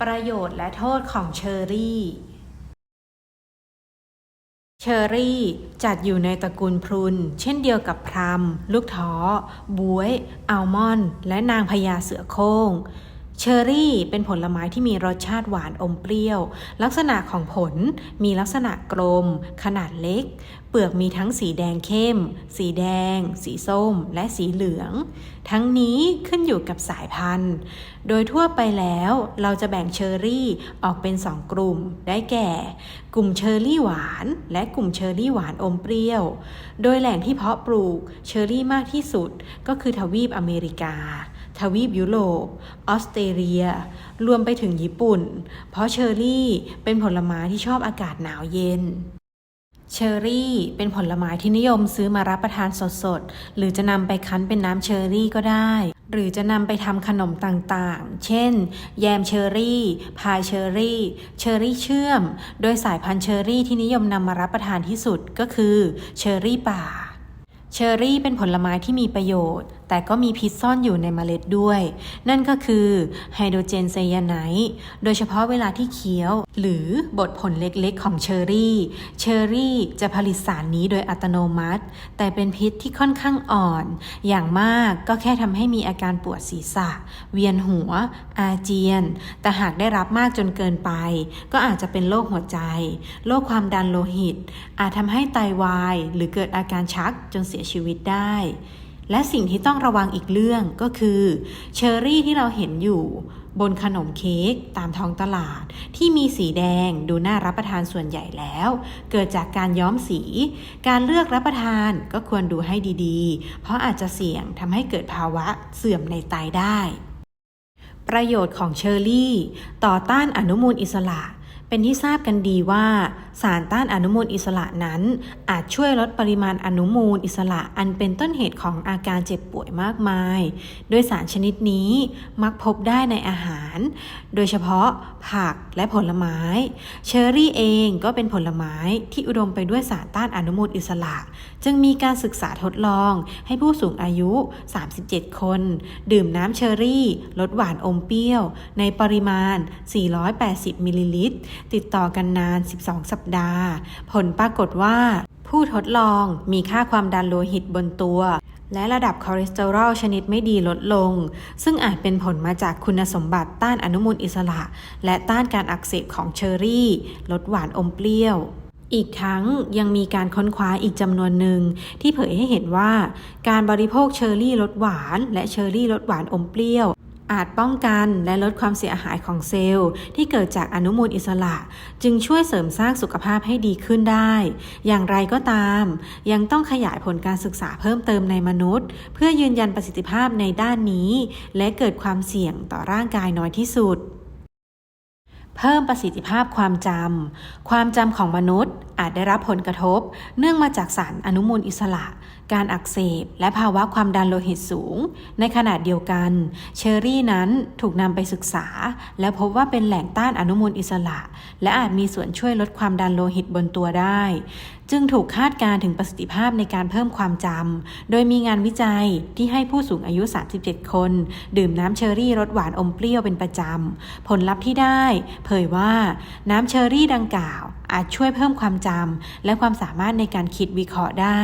ประโยชน์และโทษของเชอร์รี่ เชอร์รี่จัดอยู่ในตระกูลพรุน เช่นเดียวกับพรัมลูกท้อ บวย อัลมอนด์และนางพญาเสือโคร่ง เชอร์รี่เป็นผลไม้ที่มีรสชาติหวานอมเปรี้ยว ลักษณะของผลมีลักษณะกลม ขนาดเล็ก เปลือกมีทั้งสีแดงเข้ม สีแดง สีส้ม และสีเหลือง ทั้งนี้ขึ้นอยู่กับสายพันธุ์ โดยทั่วไปแล้วเราจะแบ่งเชอร์รี่ออกเป็น2กลุ่ม ได้แก่ กลุ่มเชอร์รี่หวาน และกลุ่มเชอร์รี่หวานอมเปรี้ยว โดยแหล่งที่เพาะปลูกเชอร์รี่มากที่สุดก็คือทวีปอเมริกา ทวีปยุโรป ออสเตรเลีย รวมไปถึงญี่ปุ่น เพราะเชอร์รี่เป็นผลไม้ที่ชอบอากาศหนาวเย็น เชอร์รี่เป็นผลไม้ที่นิยมซื้อมารับประทานสดๆ หรือจะนำไปคั้นเป็นน้ำเชอร์รี่ก็ได้ หรือจะนำไปทำขนมต่างๆ เช่น แยมเชอร์รี่ พายเชอร์รี่ เชอร์รี่เชื่อม โดยสายพันธุ์เชอร์รี่ที่นิยมนำมารับประทานที่สุดก็คือเชอร์รี่ป่าเชอร์รี่เป็นผลไม้ที่มีประโยชน์ แต่ก็มีพิษซ่อนอยู่ในเมล็ดด้วย นั่นก็คือไฮโดรเจนไซยาไนด์โดยเฉพาะเวลาที่เคี้ยว หรือบดผลเล็กๆ ของเชอร์รี่ เชอร์รี่จะผลิตสารนี้โดยอัตโนมัติ แต่เป็นพิษที่ค่อนข้างอ่อน อย่างมากก็แค่ทำให้มีอาการปวดศีรษะ เวียนหัว อาเจียน แต่หากได้รับมากจนเกินไป ก็อาจจะเป็นโรคหัวใจ โรคความดันโลหิต อาจทำให้ไตาวาย หรือเกิดอาการชักจนเสียชีวิตได้ และสิ่งที่ต้องระวังอีกเรื่องก็คือเชอร์รี่ที่เราเห็นอยู่บนขนมเค้กตามท้องตลาด ที่มีสีแดงดูน่ารับประทานส่วนใหญ่แล้ว เกิดจากการย้อมสี การเลือกรับประทานก็ควรดูให้ดีๆ เพราะอาจจะเสี่ยงทำให้เกิดภาวะเสื่อมในไตได้ ประโยชน์ของเชอร์รี่ ต่อต้านอนุมูลอิสระ เป็นที่ทราบกันดีว่า สารต้านอนุมูลอิสระนั้น อาจช่วยลดปริมาณอนุมูลอิสระอันเป็นต้นเหตุของอาการเจ็บป่วยมากมาย โดยสารชนิดนี้มักพบได้ในอาหาร โดยเฉพาะผักและผลไม้ เชอร์รี่เองก็เป็นผลไม้ที่อุดมไปด้วยสารต้านอนุมูลอิสระ จึงมีการศึกษาทดลองให้ผู้สูงอายุ 37 คน ดื่มน้ำเชอร์รี่ลดหวานอมเปรี้ยว ในปริมาณ 480 มิลลิลิตรติดต่อกันนาน 12 สัปดาห์ ผลปรากฏว่า ผู้ทดลองมีค่าความดันโลหิตบนตัว และระดับคอเลสเตอรอลชนิดไม่ดีลดลง ซึ่งอาจเป็นผลมาจากคุณสมบัติต้านอนุมูลอิสระ และต้านการอักเสบของเชอร์รี่ลดหวานอมเปรี้ยวอีกทั้งยังมีการค้นคว้าอีกจำนวนหนึ่งที่เผยให้เห็นว่า การบริโภคเชอร์รี่รสหวาน และเชอร์รี่รสหวานอมเปรี้ยว อาจป้องกันและลดความเสียหายของเซลล์ ที่เกิดจากอนุมูลอิสระ จึงช่วยเสริมสร้างสุขภาพให้ดีขึ้นได้ อย่างไรก็ตาม ยังต้องขยายผลการศึกษาเพิ่มเติมในมนุษย์ เพื่อยืนยันประสิทธิภาพในด้านนี้ และเกิดความเสี่ยงต่อร่างกายน้อยที่สุดเพิ่มประสิทธิภาพความจำ ความจำของมนุษย์อาจได้รับผลกระทบ เนื่องมาจากสารอนุมูลอิสระ การอักเสบ และภาวะความดันโลหิตสูง ในขณะเดียวกัน เชอร์รี่นั้นถูกนำไปศึกษา และพบว่าเป็นแหล่งต้านอนุมูลอิสระ และอาจมีส่วนช่วยลดความดันโลหิตบนตัวได้ จึงถูกคาดการณ์ถึงประสิทธิภาพในการเพิ่มความจำ โดยมีงานวิจัยที่ให้ผู้สูงอายุ 37 คน ดื่มน้ำเชอร์รี่รสหวานอมเปรี้ยวเป็นประจำ ผลลัพธ์ที่ได้ เผยว่าน้ำเชอร์รี่ดังกล่าวอาจช่วยเพิ่มความจำและความสามารถในการคิดวิเคราะห์ได้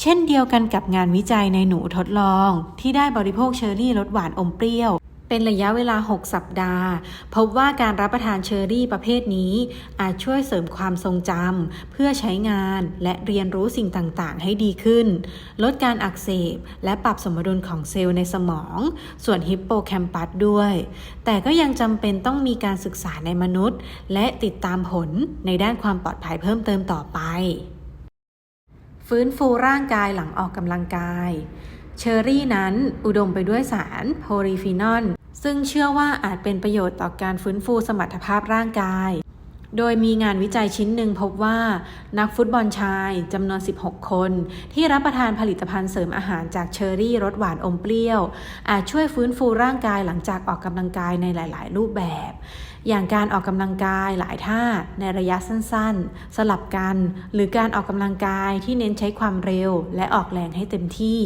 เช่นเดียวกันกับงานวิจัยในหนูทดลอง ที่ได้บริโภคเชอร์รี่รสหวานอมเปรี้ยว เป็นระยะเวลา 6 สัปดาห์ พบว่าการรับประทานเชอร์รี่ประเภทนี้ อาจช่วยเสริมความทรงจำเพื่อใช้งานและเรียนรู้สิ่งต่างๆ ให้ดีขึ้น ลดการอักเสบ และปรับสมดุลของเซลล์ในสมอง ส่วนฮิปโปแคมปัสด้วย แต่ก็ยังจำเป็นต้องมีการศึกษาในมนุษย์ และติดตามผลในด้านความปลอดภัยเพิ่มเติมต่อไป ฟื้นฟูร่างกายหลังออกกำลังกาย เชอร์รี่นั้นอุดมไปด้วยสารโพลีฟีนอลซึ่งเชื่อว่าอาจเป็นประโยชน์ต่อการฟื้นฟูสมรรถภาพร่างกาย โดยมีงานวิจัยชิ้นหนึ่งพบว่า นักฟุตบอลชายจำนวน 16 คน ที่รับประทานผลิตภัณฑ์เสริมอาหารจากเชอร์รี่รสหวานอมเปรี้ยว อาจช่วยฟื้นฟูร่างกายหลังจากออกกำลังกายในหลาย ๆ รูปแบบ อย่างการออกกำลังกายหลายท่าในระยะสั้นๆ สลับกัน หรือการออกกำลังกายที่เน้นใช้ความเร็วและออกแรงให้เต็มที่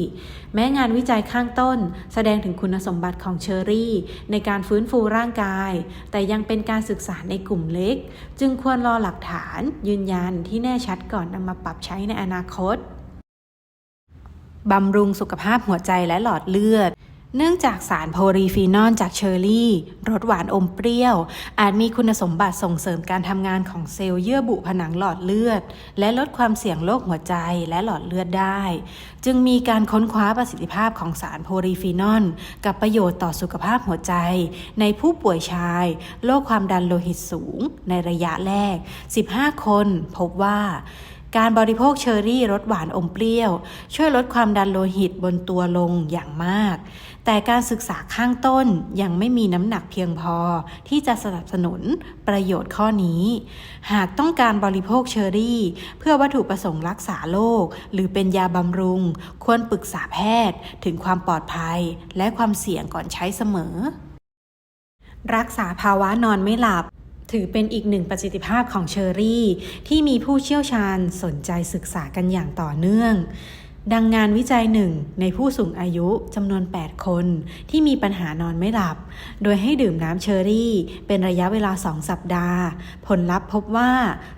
แม้งานวิจัยข้างต้น แสดงถึงคุณสมบัติของเชอร์รี่ ในการฟื้นฟูร่างกาย แต่ยังเป็นการศึกษาในกลุ่มเล็ก จึงควรรอหลักฐานยืนยันที่แน่ชัดก่อนนำมาปรับใช้ในอนาคตบำรุงสุขภาพหัวใจและหลอดเลือด เนื่องจากสารโพลีฟีนอลจากเชอร์รี่รสหวานอมเปรี้ยว อาจมีคุณสมบัติส่งเสริมการทำงานของเซลล์เยื่อบุผนังหลอดเลือด และลดความเสี่ยงโรคหัวใจและหลอดเลือดได้ จึงมีการค้นคว้าประสิทธิภาพของสารโพลีฟีนอลกับประโยชน์ต่อสุขภาพหัวใจ ในผู้ป่วยชาย โรคความดันโลหิตสูง ในระยะแรก 15 คนพบว่า การบริโภคเชอร์รี่รสหวานอมเปรี้ยว ช่วยลดความดันโลหิตบนตัวลงอย่างมาก แต่การศึกษาข้างต้นยังไม่มีน้ำหนักเพียงพอ ที่จะสนับสนุนประโยชน์ข้อนี้ หากต้องการบริโภคเชอร์รี่ เพื่อวัตถุประสงค์รักษาโรคหรือเป็นยาบำรุง ควรปรึกษาแพทย์ ถึงความปลอดภัย และความเสี่ยงก่อนใช้เสมอ รักษาภาวะนอนไม่หลับ ถือเป็นอีกหนึ่งประสิทธิภาพของเชอรี่ ที่มีผู้เชี่ยวชาญสนใจศึกษากันอย่างต่อเนื่อง ดังงานวิจัยหนึ่งในผู้สูงอายุจำนวน 8 คนที่มีปัญหานอนไม่หลับ โดยให้ดื่มน้ำเชอรี่ เป็นระยะเวลา 2 สัปดาห์ ผลลัพธ์พบว่า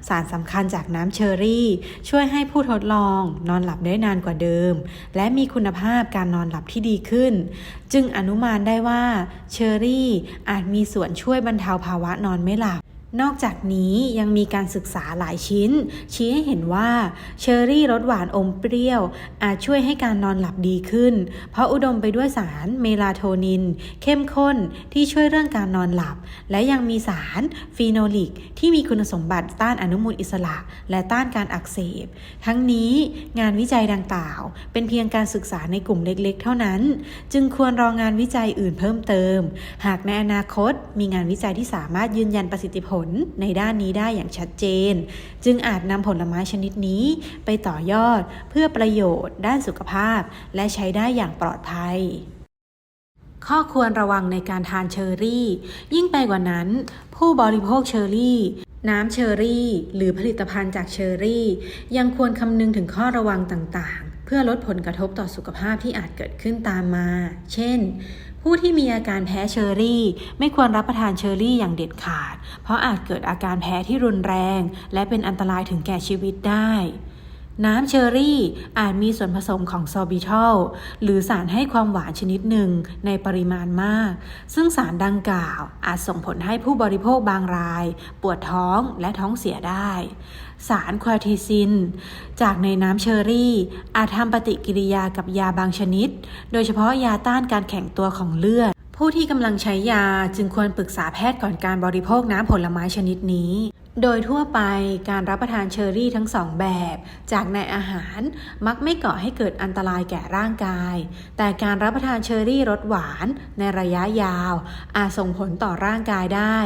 สารสำคัญจากน้ำเชอรี่ ช่วยให้ผู้ทดลองนอนหลับได้นานกว่าเดิม และมีคุณภาพการนอนหลับที่ดีขึ้น จึงอนุมานได้ว่าเชอรี่อาจมีส่วนช่วยบรรเทาภาวะนอนไม่หลับ นอกจากนี้ยังมีการศึกษาหลายชิ้น ชี้ให้เห็นว่าเชอร์รี่รสหวานอมเปรี้ยว อาจช่วยให้การนอนหลับดีขึ้น เพราะอุดมไปด้วยสารเมลาโทนิน เข้มข้นที่ช่วยเรื่องการนอนหลับ และยังมีสารฟีโนลิก ที่มีคุณสมบัติต้านอนุมูลอิสระ และต้านการอักเสบ ทั้งนี้งานวิจัยดังกล่าว เป็นเพียงการศึกษาในกลุ่มเล็กๆ เท่านั้น จึงควรรองานวิจัยอื่นเพิ่มเติม หากในอนาคตมีงานวิจัยที่สามารถยืนยันประสิทธิผลในด้านนี้ได้อย่างชัดเจน จึงอาจนำผลไม้ชนิดนี้ไปต่อยอดเพื่อประโยชน์ด้านสุขภาพ และใช้ได้อย่างปลอดภัยข้อควรระวังในการทานเชอรี่ ยิ่งไปกว่านั้น ผู้บริโภคเชอรี่ น้ำเชอรี่ หรือผลิตภัณฑ์จากเชอร์รี่ ยังควรคำนึงถึงข้อระวังต่างๆ เพื่อลดผลกระทบต่อสุขภาพที่อาจเกิดขึ้นตามมา เช่น ผู้ที่มีอาการแพ้เชอร์รี่ ไม่ควรรับประทานเชอร์รี่อย่างเด็ดขาด เพราะอาจเกิดอาการแพ้ที่รุนแรง และเป็นอันตรายถึงแก่ชีวิตได้ น้ำเชอร์รี่อาจมีส่วนผสมของซอบิทอลหรือสารให้ความหวานชนิดหนึ่งในปริมาณมาก ซึ่งสารดังกล่าวอาจส่งผลให้ผู้บริโภคบางราย ปวดท้องและท้องเสียได้ สารควาทิซิน จากในน้ำเชอร์รี่ อาจทำปฏิกิริยากับยาบางชนิด โดยเฉพาะยาต้านการแข็งตัวของเลือดผู้ที่กำลังใช้ยาจึงควรปรึกษาแพทย์ก่อนการบริโภคน้ำผลไม้ชนิดนี้ โดยทั่วไปการรับประทานเชอร์รี่ทั้งสองแบบ จากในอาหารมักไม่ก่อให้เกิดอันตรายแก่ร่างกาย แต่การรับประทานเชอร์รี่รสหวานในระยะยาว อาจส่งผลต่อร่างกายได้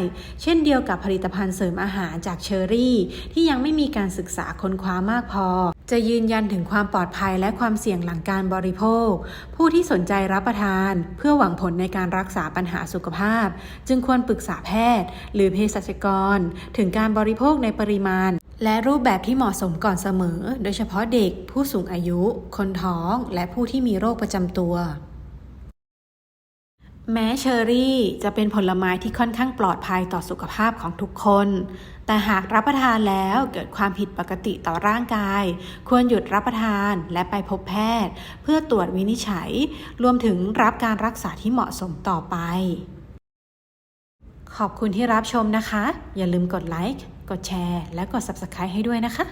เช่นเดียวกับผลิตภัณฑ์เสริมอาหารจากเชอร์รี่ ที่ยังไม่มีการศึกษาค้นคว้ามากพอ จะยืนยันถึงความปลอดภัยและความเสี่ยงหลังการบริโภค ผู้ที่สนใจรับประทาน เพื่อหวังผลในการรักษาปัญหาสุขภาพ จึงควรปรึกษาแพทย์ หรือเภสัชกร ถึงการบริโภคในปริมาณ และรูปแบบที่เหมาะสมก่อนเสมอ โดยเฉพาะเด็ก ผู้สูงอายุ คนท้อง และผู้ที่มีโรคประจำตัว แม้เชอร์รี่จะเป็นผลไม้ที่ค่อนข้างปลอดภัยต่อสุขภาพของทุกคน แต่หากรับประทานแล้วเกิดความผิดปกติต่อร่างกาย ควรหยุดรับประทานและไปพบแพทย์ เพื่อตรวจวินิจฉัย รวมถึงรับการรักษาที่เหมาะสมต่อไปขอบคุณที่รับชมนะคะ อย่าลืมกดไลค์ กดแชร์ และกด Subscribe ให้ด้วยนะคะ